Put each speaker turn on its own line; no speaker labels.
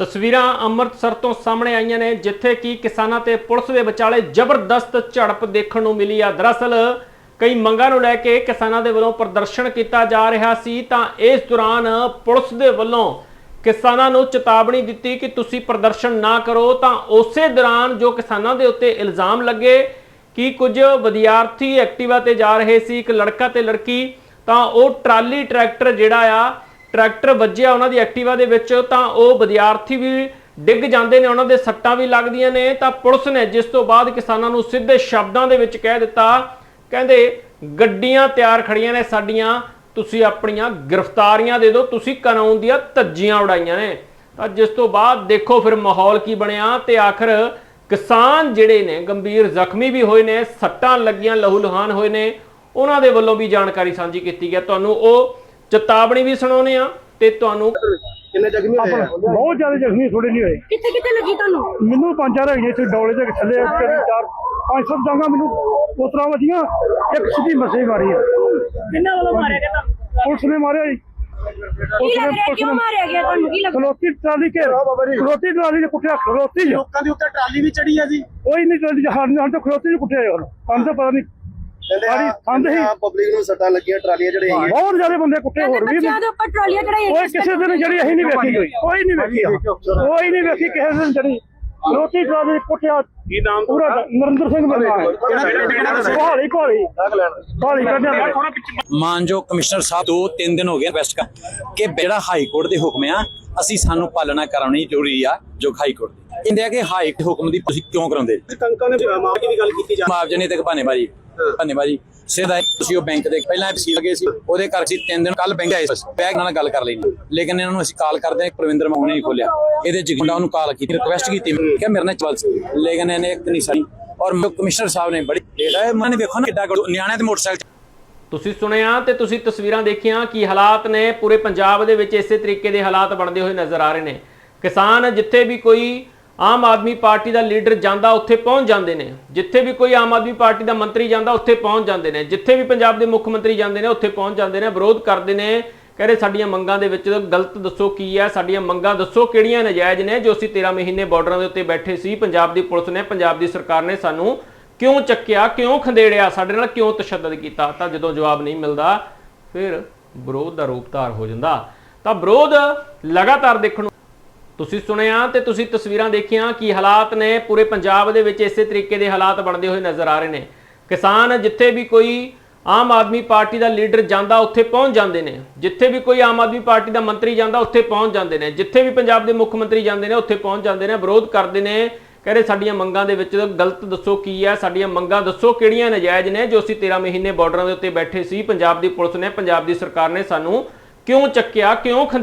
ਤਸਵੀਰਾਂ ਅੰਮ੍ਰਿਤਸਰ ਤੋਂ ਸਾਹਮਣੇ ਆਈਆਂ ਨੇ, ਜਿੱਥੇ ਕਿ ਕਿਸਾਨਾਂ ਤੇ ਪੁਲਿਸ ਦੇ ਵਿਚਾਲੇ ਜ਼ਬਰਦਸਤ ਝੜਪ ਦੇਖਣ ਨੂੰ ਮਿਲੀ ਆ। ਦਰਅਸਲ, ਕਈ ਮੰਗਾਂ ਨੂੰ ਲੈ ਕੇ ਕਿਸਾਨਾਂ ਦੇ ਵੱਲੋਂ ਪ੍ਰਦਰਸ਼ਨ ਕੀਤਾ ਜਾ ਰਿਹਾ ਸੀ। ਤਾਂ ਇਸ ਦੌਰਾਨ ਪੁਲਿਸ ਦੇ ਵੱਲੋਂ ਕਿਸਾਨਾਂ ਨੂੰ ਚੇਤਾਵਨੀ ਦਿੱਤੀ ਕਿ ਤੁਸੀਂ ਪ੍ਰਦਰਸ਼ਨ ਨਾ ਕਰੋ। ਤਾਂ ਉਸੇ ਦੌਰਾਨ ਜੋ ਕਿਸਾਨਾਂ ਦੇ ਉੱਤੇ ਇਲਜ਼ਾਮ ਲੱਗੇ ਕਿ ਕੁਝ ਵਿਦਿਆਰਥੀ ਐਕਟਿਵਾ ਤੇ ਜਾ ਰਹੇ ਸੀ, ਇੱਕ ਲੜਕਾ ਤੇ ਲੜਕੀ, ਤਾਂ ਉਹ ਟਰਾਲੀ ਟਰੈਕਟਰ ਜਿਹੜਾ ਆ ਟਰੈਕਟਰ ਵੱਜਿਆ ਉਹਨਾਂ ਦੀ ਐਕਟਿਵਾ ਦੇ ਵਿੱਚ, ਤਾਂ ਉਹ ਵਿਦਿਆਰਥੀ ਵੀ ਡਿੱਗ ਜਾਂਦੇ ਨੇ, ਉਹਨਾਂ ਦੇ ਸੱਟਾਂ ਵੀ ਲੱਗਦੀਆਂ ਨੇ। ਤਾਂ ਪੁਲਿਸ ਨੇ ਜਿਸ ਤੋਂ ਬਾਅਦ ਕਿਸਾਨਾਂ ਨੂੰ ਸਿੱਧੇ ਸ਼ਬਦਾਂ ਦੇ ਵਿੱਚ ਕਹਿ ਦਿੱਤਾ, ਕਹਿੰਦੇ, ਗੱਡੀਆਂ ਤਿਆਰ ਖੜੀਆਂ ਨੇ ਸਾਡੀਆਂ, ਤੁਸੀਂ ਆਪਣੀਆਂ ਗ੍ਰਿਫਤਾਰੀਆਂ ਦੇ ਦਿਓ, ਤੁਸੀਂ ਕਾਨੂੰਨ ਦੀਆਂ ਧੱਜੀਆਂ ਉਡਾਈਆਂ ਨੇ। ਤਾਂ ਜਿਸ ਤੋਂ ਬਾਅਦ ਦੇਖੋ ਫਿਰ ਮਾਹੌਲ ਕੀ ਬਣਿਆ ਤੇ ਆਖਰ ਕਿਸਾਨ ਜਿਹੜੇ ਨੇ, ਗੰਭੀਰ ਜ਼ਖਮੀ ਵੀ ਹੋਏ ਨੇ, ਸੱਟਾਂ ਲੱਗੀਆਂ ਲਹੂ ਲੁਹਾਨ ਹੋਏ ਨੇ, ਉਹਨਾਂ ਦੇ ਵੱਲੋਂ ਵੀ ਜਾਣਕਾਰੀ ਸਾਂਝੀ ਕੀਤੀ ਗਿਆ ਤੁਹਾਨੂੰ ਉਹ ਚੇਤਾਵਨੀ ਵੀ ਸੁਣਾਉਨੇ ਆ ਤੇ ਤੁਹਾਨੂੰ
ਕਿੰਨੇ ਜ਼ਖਮੀ ਹੋਏ ਆ?
ਬਹੁਤ ਜ਼ਿਆਦਾ ਜ਼ਖਮੀ ਥੋੜੇ ਨਹੀਂ ਹੋਏ।
ਕਿੱਥੇ ਕਿੱਥੇ ਲੱਗੀ ਤੁਹਾਨੂੰ?
ਮੈਨੂੰ ਪੰਜ ਚਾਰ ਹੈਗੇ ਇੱਥੇ ਡੌਲੇ ਦੇ ਥੱਲੇ ਕਰੀ ਚਾਰ ਪੰਜ ਸੱਤ ਡਾਂਗਾ ਮੈਨੂੰ ਉਤਰਾ ਵਜੀਆਂ ਇੱਕ ਸਿੱਧੀ ਮਸੇ ਮਾਰੀ ਆ।
ਕਿੰਨਾ ਵੱਲੋਂ ਮਾਰਿਆ ਗਿਆ ਤੁਹਾਨੂੰ?
ਪੁਲਿਸ ਨੇ ਮਾਰਿਆ ਜੀ।
ਕੀ ਲੱਗ ਰਿਹਾ? ਕਿਉਂ ਮਾਰਿਆ ਗਿਆ ਤੁਹਾਨੂੰ? ਕੀ ਲੱਗ
ਖਲੋਤੀ ਟਰਾਲੀ ਕੇ ਖਲੋਤੀ ਟਰਾਲੀ ਦੇ ਕੁੱਟਿਆ ਖਲੋਤੀ
ਲੋਕਾਂ ਦੇ ਉੱਤੇ ਟਰਾਲੀ ਵੀ ਚੜੀ ਆ ਜੀ।
ਕੋਈ ਨਹੀਂ ਟਰਾਲੀ ਜਹਾਜ਼ ਨਾਲ ਤਾਂ ਖਲੋਤੀ ਨੂੰ ਕੁੱਟਿਆ ਹੁਣ। ਸਾਨੂੰ ਤਾਂ ਪਤਾ ਨਹੀਂ ਸਾਰੀ
ਆ
ਸੰਦ ਹੀ
ਪਬਲਿਕ ਨੂੰ ਸੱਟਾਂ ਲੱਗੀਆਂ ਟਰਾਲੀਆਂ ਜਿਹੜੇ ਹੈਗੀਆਂ।
ਬਹੁਤ ਜ਼ਿਆਦਾ ਬੰਦੇ ਕੁੱਟੇ ਹੋਰ ਵੀ
ਬੱਚਿਆਂ ਦੇ ਉੱਪਰ ਟਰਾਲੀਆਂ ਚੜਾਈਆਂ
ਕੋਈ ਕਿਸੇ ਦਿਨ ਜਿਹੜੀ ਅਸੀਂ ਨਹੀਂ ਵੇਖੀ ਕੋਈ ਕੋਈ ਨਹੀਂ ਵੇਖੀ। ਕੋਈ ਨਹੀਂ ਵੇਖੀ ਕਿਸੇ ਦਿਨ ਜਿਹੜੀ ਖਲੋਤੀ ਟਰਾਲੀ ਕੁੱਟਿਆ। ਕੀ ਨਾਮ ਪੂਰਾ ਨਰਿੰਦਰ ਸਿੰਘ ਬੰਦਾ ਕੋਹਲੀ ਕੋਹਲੀ ਕੋਹਲੀ ਕੱਢਿਆ।
ਮਾਨਯੋਗ ਕਮਿਸ਼ਨਰ ਸਾਹਿਬ ਦੋ ਤਿੰਨ ਦਿਨ ਹੋ ਗਏ ਰਿਕਵੈਸਟ ਕਰ ਕਿ ਜਿਹੜਾ ਹਾਈ ਕੋਰਟ ਦੇ ਹੁਕਮ ਆ ਅਸੀਂ ਸਾਨੂੰ ਪਾਲਣਾ ਕਰਾਉਣੀ ਜ਼ਰੂਰੀ ਆ ਜੋ ਹਾਈ ਕੋਰਟ ਦੀ। ਕਹਿੰਦੇ ਆ ਕਿ ਹਾਈ ਹੁਕਮ ਦੀ ਤੁਸੀਂ ਕਿਉਂ ਕਰਾਉਂਦੇ?
ਕੰਕਾਂ ਨੇ ਮਾਫੀ ਦੀ ਗੱਲ ਕੀਤੀ ਜਾ
ਮੁਆਵਜ਼ੇ ਨਹੀਂ ਤੱਕ ਬਾਨੇਬਾਜੀ ਬਾਨੇਬਾਜੀ ਸਿੱਧਾ ਤੁਸੀਂ ਉਹ ਬੈਂਕ ਦੇ ਪਹਿਲਾਂ ਸੀ ਲਗੇ ਸੀ, ਉਹਦੇ ਕਰਕੇ ਅਸੀਂ ਤਿੰਨ ਦਿਨ ਕੱਲ ਬੈਂਕ ਆਏ ਸੀ, ਬੈਂਕ ਨਾਲ ਗੱਲ ਕਰ ਲੈਣੀ ਲੇਕਿਨ ਇਹਨਾਂ ਨੂੰ ਅਸੀਂ ਕਾਲ ਕਰਦੇ ਹਾਂ, ਪ੍ਰਵਿੰਦਰ ਮਾਹੂ ਨੇ ਖੋਲਿਆ ਇਹਦੇ ਚ ਗੁੰਡਾ ਕਾਲ ਕੀਤੀ ਰਿਕਵੈਸਟ ਕੀਤੀ ਕਿ ਮੇਰੇ ਨਾਲ ਚੱਲ ਸੀ। ਲੇਕਿਨ ਇਹਨੇ ਇੱਕ ਨਹੀਂ ਸਾਈ ਔਰ ਕਮਿਸ਼ਨਰ ਸਾਹਿਬ ਨੇ ਬੜੀ ਇਹਦਾ ਮਨ ਵੇਖੋ ਨਾ ਕਿੱਡਾ ਗੜੂ- ਨਿਆਣਿਆਂ ਮੋਟਰਸਾਈਕਲ
ਤੁਸੀਂ ਸੁਣਿਆ ਤੇ ਤੁਸੀਂ ਤਸਵੀਰਾਂ ਦੇਖੀਆਂ ਕਿ ਹਾਲਾਤ ਨੇ ਪੂਰੇ ਪੰਜਾਬ ਦੇ ਵਿੱਚ ਇਸੇ ਤਰੀਕੇ ਦੇ ਹਾਲਾਤ ਬਣਦੇ ਹੋਏ ਨਜ਼ਰ ਆ ਰਹੇ ਨੇ। ਕਿਸਾਨ ਜਿੱਥੇ ਵੀ ਕੋਈ ਆਮ ਆਦਮੀ ਪਾਰਟੀ ਦਾ ਲੀਡਰ ਜਾਂਦਾ, ਉੱਥੇ ਪਹੁੰਚ ਜਾਂਦੇ ਨੇ। ਜਿੱਥੇ ਵੀ ਕੋਈ ਆਮ ਆਦਮੀ ਪਾਰਟੀ ਦਾ ਮੰਤਰੀ ਜਾਂਦਾ, ਉੱਥੇ ਪਹੁੰਚ ਜਾਂਦੇ ਨੇ। ਜਿੱਥੇ ਵੀ ਪੰਜਾਬ ਦੇ ਮੁੱਖ ਮੰਤਰੀ ਜਾਂਦੇ ਨੇ, ਉੱਥੇ ਪਹੁੰਚ ਜਾਂਦੇ ਨੇ, ਵਿਰੋਧ ਕਰਦੇ ਨੇ। ਕਹਿੰਦੇ ਸਾਡੀਆਂ ਮੰਗਾਂ ਦੇ ਵਿੱਚ ਗਲਤ ਦੱਸੋ ਕੀ ਹੈ, ਸਾਡੀਆਂ ਮੰਗਾਂ ਦੱਸੋ ਕਿਹੜੀਆਂ ਨਜਾਇਜ਼ ਨੇ, ਜੋ ਅਸੀਂ 13 ਮਹੀਨੇ ਬਾਰਡਰਾਂ ਦੇ ਉੱਤੇ ਬੈਠੇ ਸੀ, ਪੰਜਾਬ ਦੀ ਪੁਲਿਸ ਨੇ, ਪੰਜਾਬ ਦੀ ਸਰਕਾਰ ਨੇ ਸਾਨੂੰ ਕਿਉਂ ਚੱਕਿਆ, ਕਿਉਂ ਖੰਡੇੜਿਆ ਸਾਡੇ ਨਾਲ ਕਿਉਂ ਤਸ਼ੱਦਦ ਕੀਤਾ? ਤਾਂ ਜਦੋਂ ਜਵਾਬ ਨਹੀਂ ਮਿਲਦਾ, ਫਿਰ ਵਿਰੋਧ ਦਾ ਰੂਪ ਧਾਰ ਹੋ ਜਾਂਦਾ। ਤਾਂ ਵਿਰੋਧ ਲਗਾਤਾਰ ਦੇਖਣ ਨੂੰ ਤੁਸੀਂ ਸੁਣਿਆ ਤੇ ਤੁਸੀਂ ਤਸਵੀਰਾਂ ਦੇਖੀਆਂ ਕਿ ਹਾਲਾਤ ਨੇ ਪੂਰੇ ਪੰਜਾਬ ਦੇ ਵਿੱਚ ਇਸੇ ਤਰੀਕੇ ਦੇ ਹਾਲਾਤ ਬਣਦੇ ਹੋਏ ਨਜ਼ਰ ਆ ਰਹੇ ਨੇ। ਕਿਸਾਨ ਜਿੱਥੇ ਵੀ ਕੋਈ ਆਮ ਆਦਮੀ ਪਾਰਟੀ ਦਾ ਲੀਡਰ ਜਾਂਦਾ, ਉੱਥੇ ਪਹੁੰਚ ਜਾਂਦੇ ਨੇ। ਜਿੱਥੇ ਵੀ ਕੋਈ ਆਮ ਆਦਮੀ ਪਾਰਟੀ ਦਾ ਮੰਤਰੀ ਜਾਂਦਾ, ਉੱਥੇ ਪਹੁੰਚ ਜਾਂਦੇ ਨੇ। ਜਿੱਥੇ ਵੀ ਪੰਜਾਬ ਦੇ ਮੁੱਖ ਮੰਤਰੀ ਜਾਂਦੇ ਨੇ, ਉੱਥੇ ਪਹੁੰਚ ਜਾਂਦੇ ਨੇ। ਵਿਰੋਧ ਕਰਦੇ ਨੇ ਕਹਿੰਦੇ ਸਾਡੀਆਂ ਮੰਗਾਂ ਦੇ ਵਿੱਚ ਗਲਤ ਦੱਸੋ ਕੀ ਹੈ, ਸਾਡੀਆਂ ਮੰਗਾਂ ਦੱਸੋ ਕਿਹੜੀਆਂ ਨਜਾਇਜ਼ ਨੇ ਜੋ ਅਸੀਂ 13 ਮਹੀਨੇ ਬਾਰਡਰਾਂ ਦੇ ਉੱਤੇ ਬੈਠੇ ਸੀ। ਪੰਜਾਬ ਦੀ ਪੁਲਿਸ ਨੇ, ਪੰਜਾਬ ਦੀ ਸਰਕਾਰ ਨੇ ਸਾਨੂੰ ਕਿਉਂ ਚੱਕਿਆ, ਕਿਉਂ